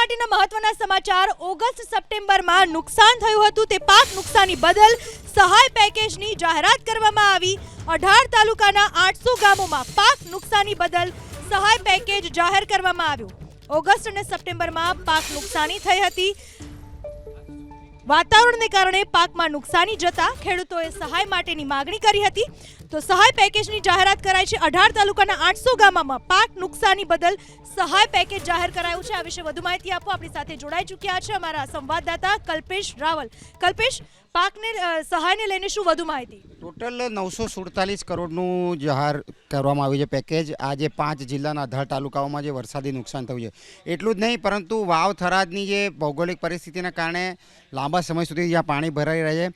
માટેના મહત્વના સમાચાર. ઓગસ્ટ સપ્ટેમ્બરમાં નુકસાન થયું હતું, તે પાક નુકસાની બદલ સહાય પેકેજની જાહેરાત કરવામાં આવી. અઢાર તાલુકાના આઠસો ગામોમાં પાક નુકસાની બદલ સહાય પેકેજ જાહેર કરવામાં આવ્યું. ઓગસ્ટ અને સપ્ટેમ્બરમાં પાક નુકસાની થઈ હતી. વાતાવરણને કારણે પાકમાં નુકસાની જતા ખેડૂતોએ સહાય માટેની માગણી કરી હતી. તો સહાય પેકેજની જાહેરાત કરાઈ છે. અઢાર તાલુકાના આઠસો ગામમાં પાક નુકસાની બદલ સહાય પેકેજ જાહેર કરાયું છે. આ વિશે વધુ માહિતી આપો. આપણી સાથે જોડાઈ ચૂક્યા છે અમારા સંવાદદાતા કલ્પેશ રાવલ. કલ્પેશ, પાકને સહાયને લઈને શું વધુ માહિતી? ટોટલ નવસો સુડતાલીસ કરોડનું જાહેર કરવામાં આવ્યું છે પેકેજ. આજે પાંચ જિલ્લાના અઢાર તાલુકાઓમાં જે વરસાદી નુકસાન થયું છે. એટલું જ નહીં, પરંતુ વાવ થરાદની જે ભૌગોલિક પરિસ્થિતિના કારણે લાંબા સમય સુધી જ્યાં પાણી ભરાઈ રહે છે.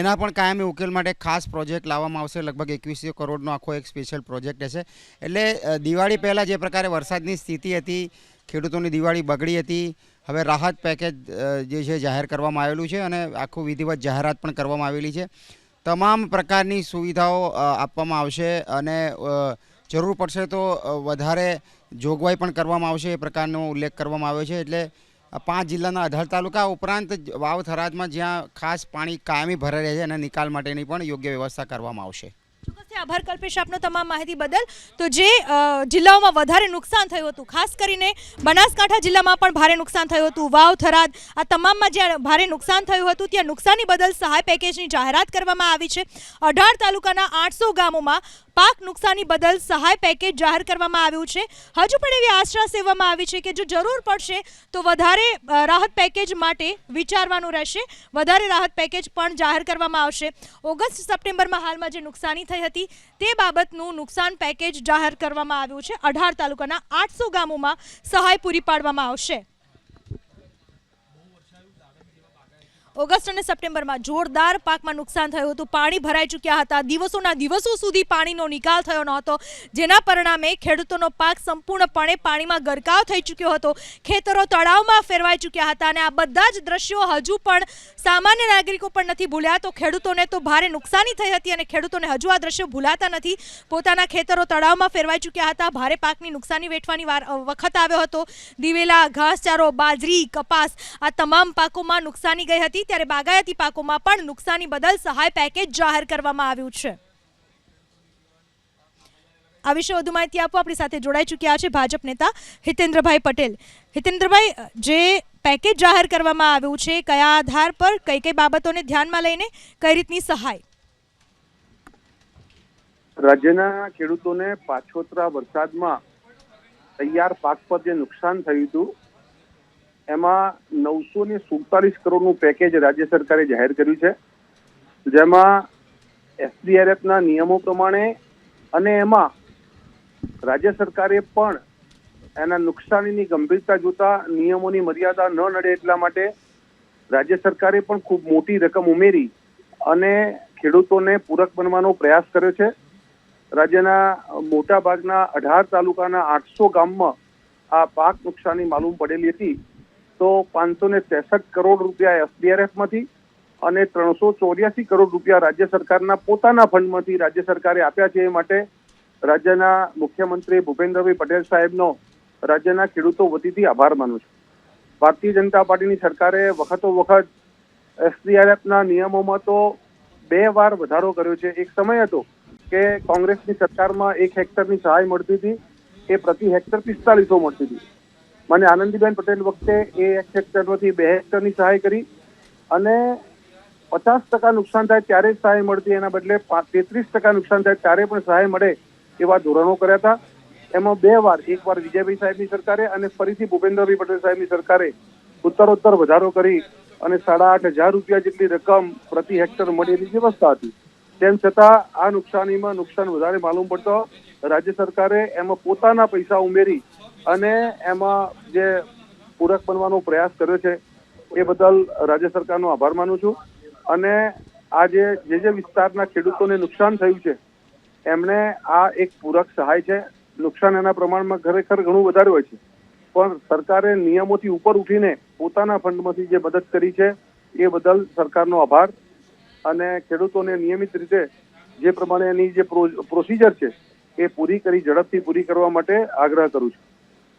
એના પણ કાયમી ઉકેલ માટે ખાસ પ્રોજેક્ટ લાવવામાં આવશે. લગભગ એકવીસો કરોડનો આખો એક સ્પેશિયલ પ્રોજેક્ટ હશે એટલે દિવાળી પહેલાં જે પ્રકારે વરસાદની સ્થિતિ હતી, ખેડૂતોની દિવાળી બગડી હતી, હવે રાહત પેકેજ જે છે જાહેર કરવામાં આવેલું છે અને આખું વિધિવત જાહેરાત પણ કરવામાં આવેલી છે. તમામ પ્રકારની સુવિધાઓ આપવામાં આવશે અને જરૂર પડશે તો વધારે જોગવાઈ પણ કરવામાં આવશે, એ પ્રકારનો ઉલ્લેખ કરવામાં આવ્યો છે. એટલે પાંચ જિલ્લાના અઢાર તાલુકા ઉપરાંત વાવ થરાદમાં જ્યાં ખાસ પાણી કાયમી ભરાઈ રહે છે અને નિકાલ માટેની પણ યોગ્ય વ્યવસ્થા કરવામાં આવશે. આભાર કલ્પેશ આપનો તમામ માહિતી બદલ. તો જે જિલ્લાઓમાં વધારે નુકસાન થયું હતું, ખાસ કરીને બનાસકાંઠા જિલ્લામાં પણ ભારે નુકસાન થયું હતું, વાવ, થરાદ, આ તમામમાં જ્યાં ભારે નુકસાન થયું હતું, ત્યાં નુકસાની બદલ સહાય પેકેજની જાહેરાત કરવામાં આવી છે. અઢાર તાલુકાના આઠસો ગામોમાં પાક નુકસાની બદલ સહાય પેકેજ જાહેર કરવામાં આવ્યું છે. હજુ પણ એવી આશા સેવામાં આવી છે કે જો જરૂર પડશે તો વધારે રાહત પેકેજ માટે વિચારવાનું રહેશે. વધારે રાહત પેકેજ પણ જાહેર કરવામાં આવશે. ઓગસ્ટ સપ્ટેમ્બરમાં હાલમાં જે નુકસાની થઈ હતી તે બાબતનું નુકસાન પેકેજ જાહેર કરવામાં આવ્યું છે. અઢાર તાલુકાના આઠસો ગામોમાં સહાય પૂરી પાડવામાં આવશે. ઓગસ્ટ અને સપ્ટેમ્બરમાં જોરદાર પાકમાં નુકસાન થયું હતું. પાણી ભરાઈ ચૂક્યા હતા. દિવસોના દિવસો સુધી પાણીનો નિકાલ થયો નહોતો. જેના પરિણામે ખેડૂતોનો પાક સંપૂર્ણપણે પાણીમાં ગરકાવ થઈ ચૂક્યો હતો. ખેતરો તળાવમાં ફેરવાઈ ચૂક્યા હતા અને આ બધા જ દ્રશ્યો હજુ પણ સામાન્ય નાગરિકો પણ નથી ભૂલ્યા. તો ખેડૂતોને તો ભારે નુકસાની થઈ હતી અને ખેડૂતોને હજુ આ દ્રશ્યો ભૂલાતા નથી. પોતાના ખેતરો તળાવમાં ફેરવાઈ ચૂક્યા હતા. ભારે પાકની નુકસાની વેઠવાની વખત આવ્યો હતો. દિવેલા, ઘાસચારો, બાજરી, કપાસ આ તમામ પાકોમાં નુકસાની ગઈ હતી. ત્યારે બાગાયતી પાકોમાં પણ નુકસાની બદલ સહાય પેકેજ જાહેર કરવામાં આવ્યું છે. આ વિશે વધુ માહિતી આપો. આપણી સાથે જોડાઈ ચૂક્યા છે ભાજપ નેતા હિતેન્દ્રભાઈ પટેલ. હિતેન્દ્રભાઈ, જે પેકેજ જાહેર કરવામાં આવ્યું છે, કયા આધાર પર કઈ કઈ બાબતોને ધ્યાનમાં લઈને કઈ રીતની સહાય? રાજ્યના ખેડૂતોને પાછોતરા વરસાદમાં તૈયાર પાક પર જે નુકસાન થયું હતું એમાં નવસો ને સુડતાલીસ કરોડનું પેકેજ રાજ્ય સરકારે જાહેર કર્યું છે. જેમાં એસડીઆરએફના નિયમો પ્રમાણે અને એમાં રાજ્ય સરકારે પણ એના નુકસાનીની ગંભીરતા જોતા નિયમોની મર્યાદા ન નડે એટલા માટે રાજ્ય સરકારે પણ ખૂબ મોટી રકમ ઉમેરી અને ખેડૂતોને પૂરક બનવાનો પ્રયાસ કર્યો છે. રાજ્યના મોટા ભાગના અઢાર તાલુકાના આઠસો ગામમાં આ પાક નુકસાની માલુમ પડેલી હતી. તો પાંચસો ને ત્રેસઠ કરોડ રૂપિયા એસડીઆરએફમાંથી અને ત્રણસો ચોર્યાસી કરોડ રૂપિયા રાજ્ય સરકારના પોતાના ફંડમાંથી રાજ્ય સરકારે આપ્યા છે એ માટે રાજ્યના મુખ્યમંત્રી ભૂપેન્દ્રભાઈ પટેલ સાહેબનો રાજ્યના ખેડૂતો વતીથી આભાર માનું છું. ભારતીય જનતા પાર્ટીની સરકારે વખતો વખત એસડીઆરએફના નિયમોમાં તો બે વાર વધારો કર્યો છે. એક સમય હતો કે કોંગ્રેસની સરકારમાં એક હેક્ટરની સહાય મળતી હતી, એ પ્રતિ હેક્ટર પિસ્તાલીસો મળતી હતી. મને આનંદીબેન પટેલ વખતે એ એક હેક્ટરમાંથી બે હેક્ટરની સહાય કરી અને પચાસ ટકા નુકસાન થાય ત્યારે જ સહાય મળતી. એના બદલે તેત્રીસ ટકા નુકસાન થાય ત્યારે પણ સહાય મળે એવા ધોરણો કર્યા હતા. એમાં બે વાર, એક વાર વિજયભાઈ સાહેબની સરકારે અને ફરીથી ભૂપેન્દ્રભાઈ પટેલ સાહેબની સરકારે ઉત્તરોત્તર વધારો કરી અને સાડા આઠ હજાર રૂપિયા જેટલી રકમ પ્રતિ હેક્ટર મળેલી વ્યવસ્થા હતી. તેમ છતાં આ નુકસાનીમાં નુકસાન વધારે માલુમ પડતો રાજ્ય સરકારે એમાં પોતાના પૈસા ઉમેરી અને એમાં જે પૂરક બનવાનો પ્રયાસ કર્યો છે, એ બદલ રાજ્ય સરકારનો આભાર માનું છું. અને આજે જે જે વિસ્તારના ખેડૂતોને નુકસાન થયું છે, એમને આ એક પૂરક સહાય છે. નુકસાન એના પ્રમાણમાં ખરેખર ઘણું વધારે હોય છે. પણ સરકારે નિયમોથી ઉપર ઉઠીને પોતાના ફંડમાંથી જે મદદ કરી છે, એ બદલ સરકારનો આભાર. અને ખેડૂતોને નિયમિત રીતે જે પ્રમાણે એની જે પ્રોસિજર છે, એ પૂરી કરી, ઝડપથી પૂરી કરવા માટે આગ્રહ કરું છું.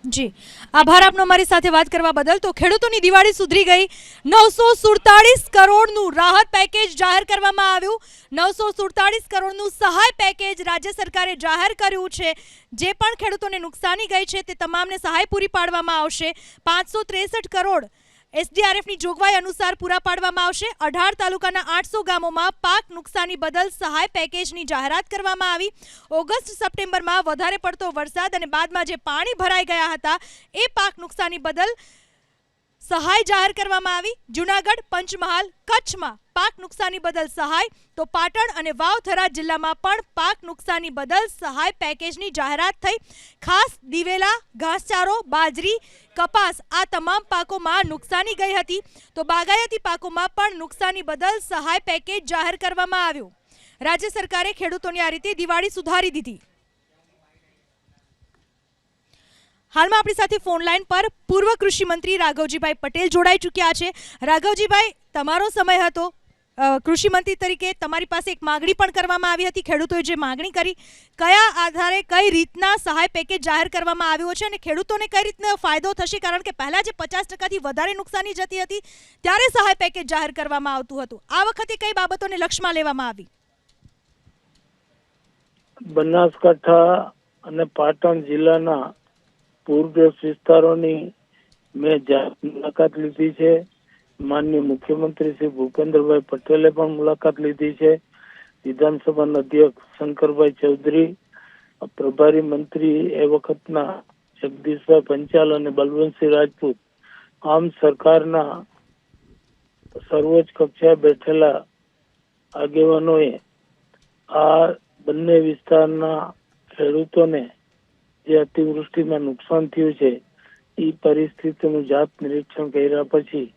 જી. આભાર આપનો અમારી સાથે વાત કરવા બદલ. તો ખેડૂતોની દિવાળી સુધરી ગઈ. નવસો સુડતાળીસ કરોડનું રાહત પેકેજ જાહેર કરવામાં આવ્યું. નવસો સુડતાળીસ કરોડનું સહાય પેકેજ રાજ્ય સરકારે જાહેર કર્યું છે. જે પણ ખેડૂતોને નુકસાની ગઈ છે તે તમામને સહાય પૂરી પાડવામાં આવશે. પાંચસો ત્રેસઠ કરોડ એસડીઆરએફની જોગવાઈ અનુસાર પૂરા પાડવામાં આવશે. અઢાર તાલુકાના આઠસો ગામોમાં પાક નુકસાની બદલ સહાય પેકેજની જાહેરાત કરવામાં આવી. ઓગસ્ટ સપ્ટેમ્બરમાં વધારે પડતો વરસાદ અને બાદમાં જે પાણી ભરાઈ ગયા હતા, એ પાક નુકસાની બદલ સહાય જાહેર કરવામાં આવી. જુનાગઢ, પંચમહાલ, કચ્છમાં પાક નુકસાની બદલ સહાય, તો પાટણ અને વાવથરા જિલ્લામાં પણ પાક નુકસાની બદલ સહાય પેકેજની જાહેરાત થઈ. ખાસ દિવેલા, ઘાસચારો, બાજરી, કપાસ આ તમામ પાકોમાં નુકસાની ગઈ હતી. તો બાગાયતી પાકોમાં પણ નુકસાની બદલ સહાય પેકેજ જાહેર કરવામાં આવ્યું. રાજ્ય સરકારે ખેડૂતોની આ રીતે દિવાળી સુધારી દીધી. હાલમાં આપણી સાથે ફોન લાઈન પર પૂર્વ કૃષિ મંત્રી રાઘવજીભાઈ પટેલ જોડાઈ ચૂક્યા છે. રાઘવજીભાઈ, તમારો સમય હતો. અ, કૃષિ મંત્રી તરીકે તમારી પાસે એક માગણી પણ કરવામાં આવી હતી. ખેડૂતોએ જે માગણી કરી કયા આધારે કઈ રીતના સહાય પેકેજ જાહેર કરવામાં આવ્યો છે અને ખેડૂતોને કઈ રીતનો ફાયદો થશે? કારણ કે પહેલા જે પચાસ ટકાથી વધારે નુકસાની જતી હતી ત્યારે સહાય પેકેજ જાહેર કરવામાં આવતું હતું. આ વખતે કઈ બાબતોને લક્ષમાં લેવામાં આવી? બનાસકાંઠા અને પાટણ જિલ્લાના પૂરગ્રસ્ત વિસ્તારોની મેં મુલાકાત લીધી છે. માનનીય મુખ્યમંત્રી શ્રી ભૂપેન્દ્રભાઈ પટેલે પણ મુલાકાત લીધી છે. વિધાનસભાના અધ્યક્ષ શંકરભાઈ ચૌધરી, પ્રભારી મંત્રી એ વખતના જગદીશભાઈ પંચાલ અને બલવંતસિંહ રાજપૂત આમ સરકારના સર્વોચ્ચ કક્ષાએ બેઠેલા આગેવાનોએ આ બંને વિસ્તારના ખેડૂતોને જે અતિવૃષ્ટિમાં નુકસાન થયું છે એ પરિસ્થિતિનું જાત નિરીક્ષણ કર્યા પછી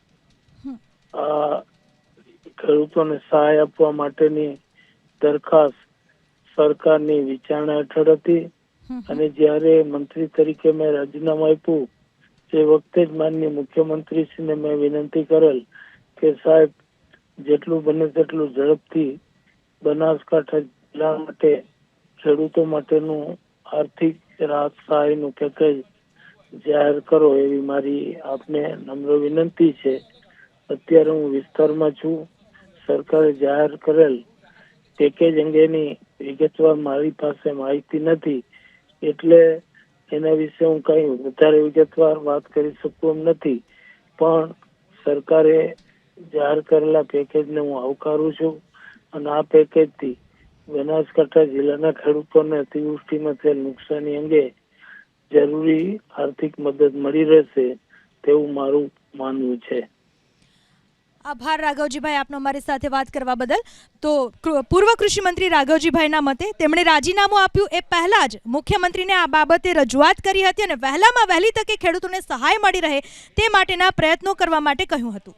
ખેડૂતોને સહાય આપવા માટેની દરખાસ્ત સરકારની વિચારણા હેઠળ હતી. અને જ્યારે મંત્રી તરીકે મેં રાજીનામું આપ્યું તે વખતે જ માનનીય મુખ્યમંત્રીશ્રીને મેં વિનંતી કરેલ કે સાહેબ જેટલું બને તેટલું ઝડપથી બનાસકાંઠા જિલ્લા માટે ખેડૂતો માટેનું આર્થિક રાહત સહાયનું પેકેજ જાહેર કરો એવી મારી આપને નમ્ર વિનંતી છે. અત્યારે હું વિસ્તારમાં છું. સરકારે જાહેર કરેલ પેકેજ અંગેની વિગતવાર મારી પાસે માહિતી નથી. એટલે એના વિશે હું કઈ વધારે વિગતવાર વાત કરી શકું એમ નથી. પણ સરકારે જાહેર કરેલા પેકેજને હું આવકારું છું. અને આ પેકેજથી બનાસકાંઠા જિલ્લાના ખેડૂતોને અતિવૃષ્ટિમાં થયેલ નુકસાની અંગે જરૂરી આર્થિક મદદ મળી રહેશે તેવું મારું માનવું છે. આભાર રાઘવજીભાઈ આપનો અમારી સાથે વાત કરવા બદલ. તો પૂર્વ કૃષિમંત્રી રાઘવજીભાઈના મતે તેમણે રાજીનામું આપ્યું એ પહેલાં જ મુખ્યમંત્રીને આ બાબતે રજૂઆત કરી હતી અને વહેલામાં વહેલી તકે ખેડૂતોને સહાય મળી રહે તે માટેના પ્રયત્નો કરવા માટે કહ્યું હતું.